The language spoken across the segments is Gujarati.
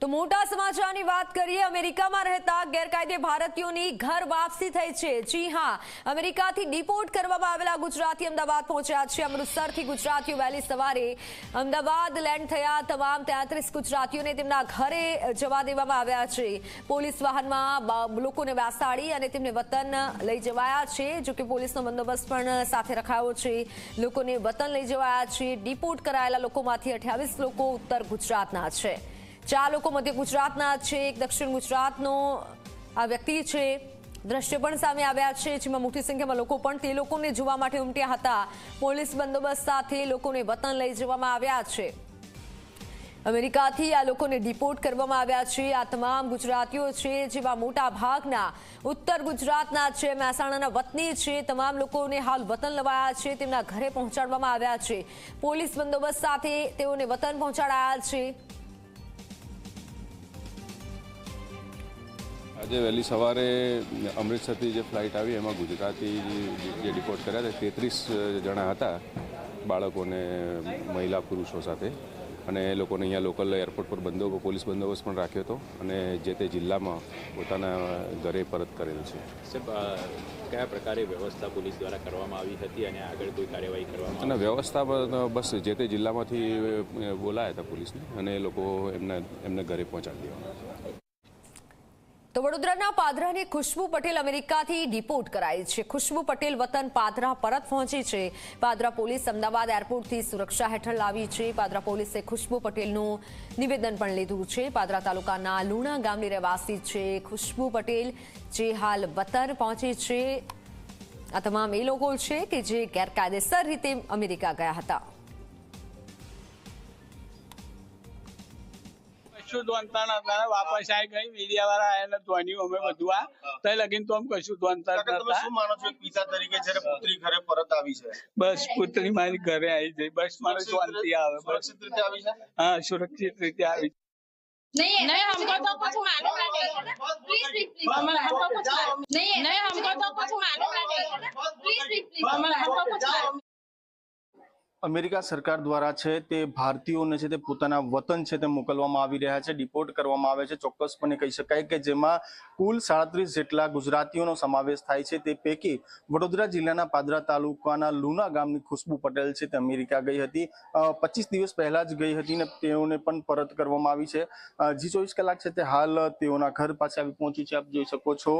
તો મોટા સમાચારની વાત કરીએ, અમેરિકામાં રહેતા ગેરકાયદે ભારતીયોની ઘર વાપસી થઈ છે. જી હા, અમેરિકાથી ડિપોર્ટ કરવામાં આવેલા ગુજરાતી અમદાવાદ પહોંચ્યા છે. અમૃતસરથી ગુજરાતીઓ વહેલી સવારે અમદાવાદ લેન્ડ થયા તમામ તેત્રીસ ગુજરાતીઓને તેમના ઘરે જવા દેવામાં આવ્યા છે. પોલીસ વાહનમાં લોકોને બેસાડી અને તેમને વતન લઈ જવાયા છે જોકે પોલીસનો બંદોબસ્ત પણ સાથે રખાયો છે. લોકોને વતન લઈ જવાયા છે. ડિપોર્ટ કરાયેલા લોકોમાંથી અઠ્યાવીસ લોકો ઉત્તર ગુજરાતના છે. ચાર લોકો મધ્ય ગુજરાતના છે, એક દક્ષિણ ગુજરાતનો આ વ્યક્તિ છે. દ્રશ્ય પણ સામે આવ્યા છે, જેમાં મોટી સંખ્યામાં લોકો પણ તે લોકોને જોવા માટે ઉમટ્યા હતા. પોલીસ બંદોબસ્ત સાથે લોકોને વતન લઈ જવામાં આવ્યા છે. અમેરિકાથી આ લોકોને ડિપોર્ટ કરવામાં આવ્યા છે. આ તમામ ગુજરાતીઓ છે જેમાં મોટા ભાગના ઉત્તર ગુજરાતના છે, મહેસાણાના વતની છે. તમામ લોકોને હાલ વતન લવાયા છે, તેમના ઘરે પહોંચાડવામાં આવ્યા છે. પોલીસ બંદોબસ્ત સાથે તેઓને વતન પહોંચાડાયા છે. આજે વહેલી સવારે અમૃતસરથી જે ફ્લાઇટ આવી એમાં ગુજરાતી જે ડિપોર્ટ કર્યા હતા તેત્રીસ જણા હતા બાળકોને મહિલા પુરુષો સાથે. અને એ લોકોને અહીંયા લોકલ એરપોર્ટ પર બંદોબસ્ત પોલીસ બંદોબસ્ત પણ રાખ્યો હતો અને જે તે જિલ્લામાં પોતાના ઘરે પરત કરેલ છે. કયા પ્રકારે વ્યવસ્થા પોલીસ દ્વારા કરવામાં આવી હતી અને આગળ કોઈ કાર્યવાહી કરવામાં અને વ્યવસ્થા બસ જે તે જિલ્લામાંથી બોલાયા હતા પોલીસને અને એ લોકો એમના એમને ઘરે પહોંચાડી દેવાના તો વડોદરાના પાદરાને ખુશ્બુ પટેલ અમેરિકાથી ડિપોર્ટ કરાઈ છે. ખુશ્બુ પટેલ વતન પાદરા પરત પહોંચી છે. પાદરા પોલીસ અમદાવાદ એરપોર્ટથી સુરક્ષા હેઠળ લાવી છે. પાદરા પોલીસે ખુશ્બુ પટેલનું નિવેદન પણ લીધું છે. પાદરા તાલુકાના લુણા ગામની રહેવાસી છે. ખુશ્બુ પટેલ જે હાલ વતન પહોંચી છે. આ તમામ એ લોકો છે કે જે ગેરકાયદેસર રીતે અમેરિકા ગયા હતા. કશું ધોનતા નતા વાપસ આવી ગઈ મીડિયા વાળા આયા ધોન્યું અમે બધું આ તઈ લગીન તો અમે કશું ધોનતા જ કાકા, તમે નતા શું માનો છો એક પિતા તરીકે જ્યારે પુત્રી ઘરે પરત આવી છે બસ પુત્રી મારી ઘરે આવી જઈ બસ મને શાંતિ આવે બસ સુરક્ષિત રીતે આવી છે હા સુરક્ષિત રીતે આવી नहीं नहीं हमको तो कुछ मालूम नहीं प्लीज प्लीज प्लीज हमको कुछ मालूम नहीं नहीं हमको तो कुछ मालूम नहीं प्लीज प्लीज प्लीज हमको कुछ मालूम અમેરિકા સરકાર દ્વારા છે તે ભારતીયોને છે તે પોતાના વતન છે તે મોકલવામાં આવી રહ્યા છે, ડિપોર્ટ કરવામાં આવે છે. ચોક્કસપણે કહી શકાય કે જેમાં કુલ સાડત્રીસ જેટલા ગુજરાતીઓનો સમાવેશ થાય છે. તે પૈકી વડોદરા જિલ્લાના પાદરા તાલુકાના લુના ગામની ખુશ્બુ પટેલ છે તે અમેરિકા ગઈ હતી. પચીસ દિવસ પહેલા જ ગઈ હતી ને તેઓને પણ પરત કરવામાં આવી છે. જી ચોવીસ કલાક છે તે હાલ તેઓના ઘર પાસે આવી પહોંચી છે. આપ જોઈ શકો છો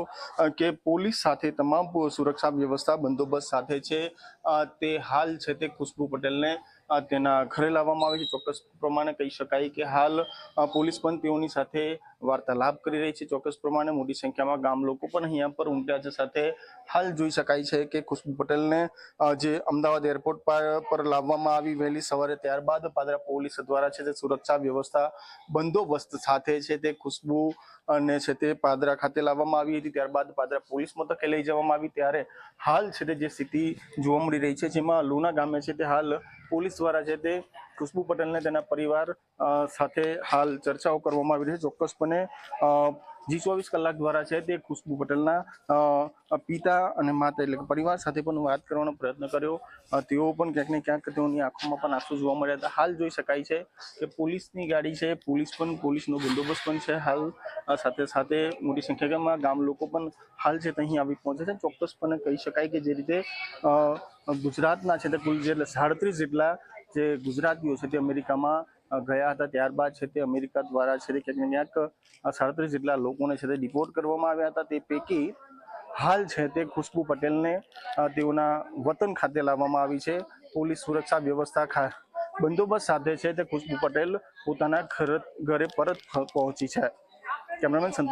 કે પોલીસ સાથે તમામ સુરક્ષા વ્યવસ્થા બંદોબસ્ત સાથે છે. તે હાલ છે તે ખુશ્બુ પટેલને તેના ઘરે લાવવામાં આવી છે. ચોક્કસ પ્રમાણે કહી શકાય કે હાલ પોલીસ પણ તેઓની સાથે વાર્તાલાપ કરી રહી છે. ચોક્કસ પ્રમાણે મોટી સંખ્યામાં ગામ લોકો પણ અહીંયા પર ઉમટ્યા છે. સાથે હાલ જોઈ શકાય છે કે ખુશ્બુ પટેલને જે અમદાવાદ એરપોર્ટ પર લાવવામાં આવી વહેલી સવારે ત્યારબાદ પાદરા પોલીસ દ્વારા છે તે સુરક્ષા વ્યવસ્થા બંદોબસ્ત સાથે છે તે ખુશ્બુ અને છે તે પાદરા ખાતે લાવવામાં આવી હતી. ત્યારબાદ પાદરા પોલીસ મથકે લઈ જવામાં આવી. ત્યારે હાલ છે તે જે સ્થિતિ જોવા મળી રહી છે, જેમાં લુના ગામે છે તે હાલ પોલીસ દ્વારા છે તે ખુશ્બુ પટેલને તેના પરિવાર સાથે હાલ ચર્ચાઓ કરવામાં આવી રહી છે. ચોક્કસપણે જી ચોવીસ કલાક દ્વારા છે તે ખુશ્બુ પટેલના પિતા અને માતા એટલે કે પરિવાર સાથે પણ વાત કરવાનો પ્રયત્ન કર્યો. તેઓ પણ ક્યાંક ને ક્યાંક તેઓની આંખોમાં પણ આંસુ જોવા મળ્યા હતા. હાલ જોઈ શકાય છે કે પોલીસની ગાડી છે, પોલીસ પણ પોલીસનો બંદોબસ્ત પણ છે હાલ. સાથે સાથે મોટી સંખ્યામાં ગામ લોકો પણ હાલ છે તે આવી પહોંચે છે. ચોક્કસપણે કહી શકાય કે જે રીતે ગુજરાતના છે તે કુલ જે સાડત્રીસ જેટલા જે ગુજરાતીઓ છે તે અમેરિકામાં ગયા હતા. ત્યારબાદ છે તે અમેરિકા દ્વારા છે તે ક્યાંક ક્યાંક સાડત્રીસ જેટલા લોકોને છે તે ડિપોર્ટ કરવામાં આવ્યા હતા. તે પૈકી હાલ છે તે ખુશ્બુ પટેલને તેઓના વતન ખાતે લાવવામાં આવી છે. પોલીસ સુરક્ષા વ્યવસ્થા બંદોબસ્ત સાથે છે તે ખુશ્બુ પટેલ પોતાના ઘર પરત પહોંચી છે. કેમેરામેન